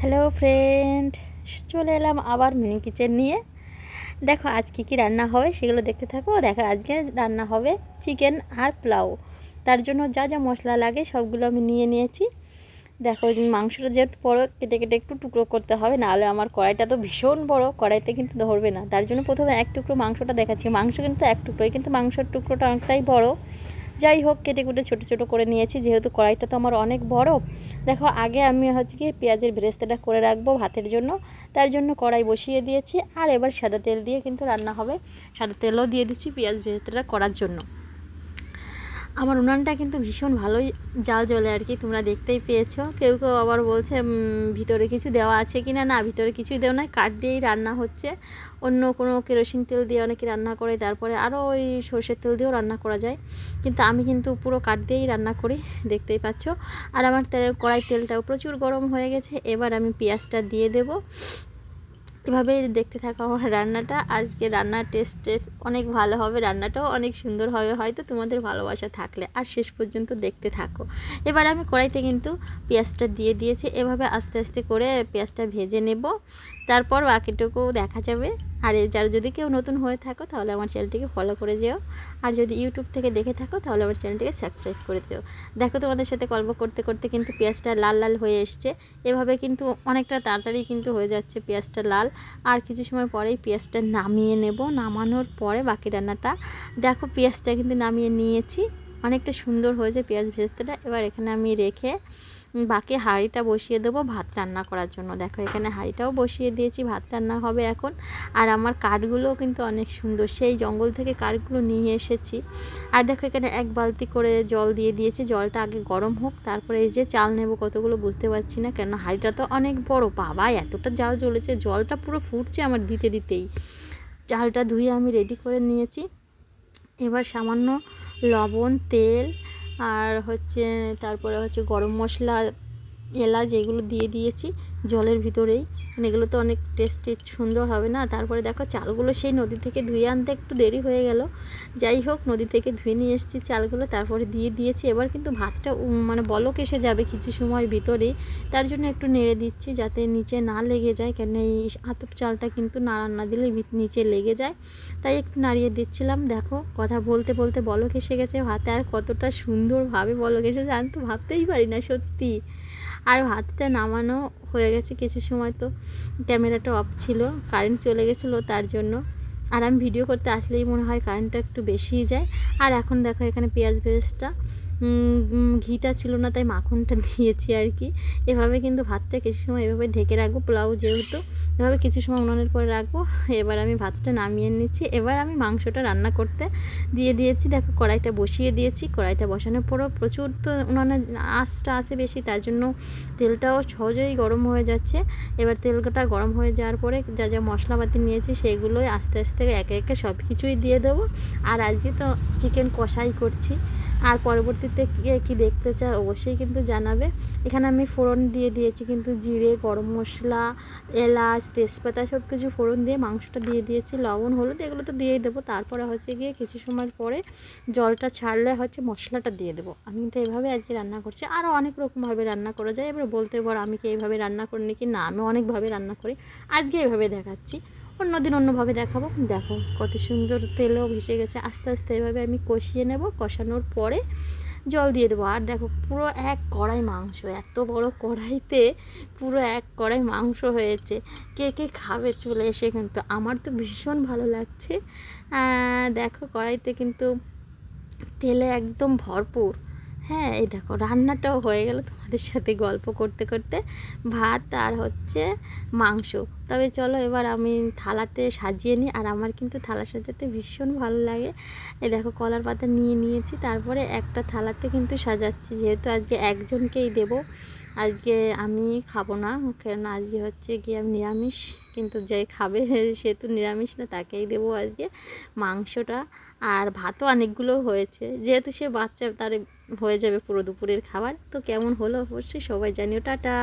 Hello friend চলে এলাম আবার মিনি কিচেন নিয়ে। দেখো, আজকে কি রান্না হবে সেগুলো দেখতে থাকো। দেখো, আজকে রান্না হবে চিকেন আর পোলাও। তার জন্য যা যা মশলা লাগে সবগুলো আমি নিয়ে নিয়েছি। দেখো, মাংসটা যেহেতু বড়ো, কেটে কেটে একটু টুকরো করতে হবে। নাহলে আমার কড়াইটা তো ভীষণ বড়, কড়াইতে কিন্তু ধরবে না। তার জন্য প্রথমে এক টুকরো মাংসটা দেখাচ্ছি। মাংস কিন্তু এক টুকরোই, কিন্তু মাংসের টুকরোটা অনেকটাই বড়। যাই হোক, কেটে কুটে, ছোটো ছোটো করে নিয়েছি। যেহেতু কড়াইটা তো আমার অনেক বড়, দেখো আগে আমি হচ্ছে কি পেঁয়াজের ভেরেস্তাটা করে রাখব ভাতের জন্য। তার জন্য কড়াই বসিয়ে দিয়েছি। আর এবার সাদা তেল দিয়ে কিন্তু রান্না হবে। সাদা তেলও দিয়ে দিচ্ছি পেঁয়াজ ভেরেস্তাটা করার জন্য। আমার উনানটা কিন্তু ভীষণ ভালোই জাল জ্বলে আর কি, তোমরা দেখতেই পেয়েছ। কেউ কেউ আবার বলছে ভিতরে কিছু দেওয়া আছে কি না না ভিতরে কিছুই দেওয়া নয় কাঠ দিয়েই রান্না হচ্ছে। অন্য কোনো কেরোসিন তেল দিয়ে অনেকে রান্না করে, তারপরে আরও ওই সর্ষের তেল দিয়েও রান্না করা যায়। কিন্তু আমি কিন্তু পুরো কাঠ দিয়েই রান্না করি, দেখতেই পাচ্ছ। আর আমার কড়াই তেলটাও প্রচুর গরম হয়ে গেছে, এবার আমি পেঁয়াজটা দিয়ে দেবো। এভাবেই দেখতে থাকো আমার রান্নাটা। আজকে রান্নার টেস্ট টেস্ট অনেক ভালো হবে, রান্নাটাও অনেক সুন্দর হবে হয়তো তোমাদের ভালোবাসা থাকলে। আর শেষ পর্যন্ত দেখতে থাকো। এবার আমি কড়াইতে কিন্তু পেঁয়াজটা দিয়ে দিয়েছি। এভাবে আস্তে আস্তে করে পেঁয়াজটা ভেজে নেব। তারপর বাকিটুকু দেখা যাবে। আর যারা যদি কেউ নতুন হয়ে থাকো, তাহলে আমার চ্যানেলটিকে ফলো করে যেও। আর যদি ইউটিউব থেকে দেখে থাকো, তাহলে আমার চ্যানেলটিকে সাবস্ক্রাইব করে দিও দেখো তোমাদের সাথে গল্প করতে করতে কিন্তু পেঁয়াজটা লাল লাল হয়ে এসছে। এভাবে কিন্তু অনেকটা তাড়াতাড়ি কিন্তু হয়ে যাচ্ছে পেঁয়াজটা লাল। আর কিছু সময় পরেই পেঁয়াজটা নামিয়ে নেব। নামানোর পরে বাকি রান্নাটা। দেখো পেঁয়াজটা কিন্তু নামিয়ে নিয়েছি। অনেকটা সুন্দর হয়েছে পেঁয়াজ ভেজতেটা এবার এখানে আমি রেখে বাকি হাঁড়িটা বসিয়ে দেবো ভাত রান্না করার জন্য। দেখো, এখানে হাঁড়িটাও বসিয়ে দিয়েছি, ভাত রান্না হবে এখন। আর আমার কাঠগুলোও কিন্তু অনেক সুন্দর, সেই জঙ্গল থেকে কাঠগুলো নিয়ে এসেছি। আর দেখো, এখানে এক বালতি করে জল দিয়ে দিয়েছি, জলটা আগে গরম হোক, তারপরে এই যে চাল নেব কতগুলো বুঝতে পারছি না কেন হাঁড়িটা তো অনেক বড়। বাবা, এতটা জাল জ্বলেছে, জলটা পুরো ফুটছে আমার দিতে দিতেই। চালটা ধুয়ে আমি রেডি করে নিয়েছি। এবার সামান্য লবণ, তেল আর হচ্ছে তারপরে হচ্ছে গরম মশলা এলাচ এগুলো দিয়ে দিয়েছি জলের ভিতরেই। মানে এগুলো তো অনেক টেস্টি সুন্দর হবে না? তারপরে দেখো চালগুলো সেই নদী থেকে ধুয়ে আনতে একটু দেরি হয়ে গেল। যাই হোক, নদী থেকে ধুয়ে নিয়ে এসেছি চালগুলো, তারপরে দিয়ে দিয়েছি। এবার কিন্তু ভাতটা মানে বলক এসে যাবে কিছু সময় ভিতরেই। তার জন্য একটু নেড়ে দিচ্ছি যাতে নিচে না লেগে যায়। কেন এই আতপ চালটা কিন্তু না দিলে নিচে লেগে যায়। তাই একটু নাড়িয়ে দিচ্ছিলাম। দেখো, কথা বলতে বলতে বলক এসে গেছে। ভাতে আর কতটা সুন্দরভাবে বলক এসেছে, আমি তো ভাবতেই পারি না সত্যি। আর ভাতটা নামানো হয়ে গেছে কিছু সময় তো। ক্যামেরাটা অফ ছিল, কারেন্ট চলে গেছিল তার জন্য। আর আমি ভিডিও করতে আসলেই মনে হয় কারেন্টটা একটু বেশিই যায়। আর এখন দেখো এখানে পেঁয়াজ ভেজটা ঘিটা ছিল না, তাই মাখনটা দিয়েছি আর কি। এভাবে কিন্তু ভাতটা কিছু সময় এভাবে ঢেকে রাখব, পোলাও যেহেতু। এভাবে কিছু সময় উনানের পরে রাখব। এবার আমি ভাতটা নামিয়ে নিচ্ছি। এবার আমি মাংসটা রান্না করতে দিয়ে দিয়েছি। দেখো, কড়াইটা বসিয়ে দিয়েছি। কড়াইটা বসানোর পরেও প্রচুর তো উনানের আঁচটা আসে বেশি, তার জন্য তেলটাও সহজেই গরম হয়ে যাচ্ছে। এবার তেলটা গরম হয়ে যাওয়ার পরে যা যা মশলাপাতি নিয়েছি, সেগুলোই আস্তে আস্তে একে একে সব কিছুই দিয়ে দেবো। আর আজকে তো চিকেন কষাই করছি। আর পরবর্তীতে কী দেখতে চায় অবশ্যই কিন্তু জানাবে। এখানে আমি ফোড়ন দিয়ে দিয়েছি কিন্তু জিরে, গরম মশলা, এলাচ, তেজপাতা সব কিছু ফোড়ন দিয়ে মাংসটা দিয়ে দিয়েছি, লবণ, হলুদ, এগুলো তো দিয়েই দেবো। তারপরে হচ্ছে গিয়ে কিছু সময় পরে জলটা ছাড়লে হচ্ছে মশলাটা দিয়ে দেবো। আমি কিন্তু এইভাবে আজকে রান্না করছি। আরও অনেক রকমভাবে রান্না করা যায়। এবার বলতে পারো আমি কি এইভাবে রান্না করি নাকি না, আমি অনেকভাবে রান্না করি। আজকে এইভাবে দেখাচ্ছি। অন্য দিন অন্যভাবে দেখাবো। দেখো কত সুন্দর তেলও ভেসে গেছে। আস্তে আস্তে এভাবে আমি কষিয়ে নেব। কষানোর পরে জল দিয়ে দেবো। আর দেখো পুরো এক কড়াই মাংস, এত বড় কড়াইতে পুরো এক কড়াই মাংস হয়েছে। কে কে খাবে চলে এসে কিন্তু আমার তো ভীষণ ভালো লাগছে। দেখো কড়াইতে কিন্তু তেলে একদম ভরপুর। হ্যাঁ এই দেখো, রান্নাটাও হয়ে গেল তোমাদের সাথে গল্প করতে করতে। ভাত আর হচ্ছে মাংস। তবে চলো এবার আমি থালাতে সাজিয়ে নিই, আর আমার কিন্তু থালা সাজাতে ভীষণ ভালো লাগে। এই দেখো, কলার পাতা নিয়ে নিয়েছি, তারপরে একটা থালাতে কিন্তু সাজাচ্ছি, যেহেতু আজকে একজনকেই দেব। আজকে আমি খাব না কেন আজকে হচ্ছে গিয়ে আমি নিরামিষ। কিন্তু যে খাবে সে তো নিরামিষ না, তাকেই দেবো আজকে মাংসটা। আর ভাতও অনেকগুলো হয়েছে, যেহেতু সে বাচ্চা, তার হয়ে যাবে পুরো দুপুরের খাবার। তো কেমন হলো? অবশ্যই সবাই জানিও। টাটা!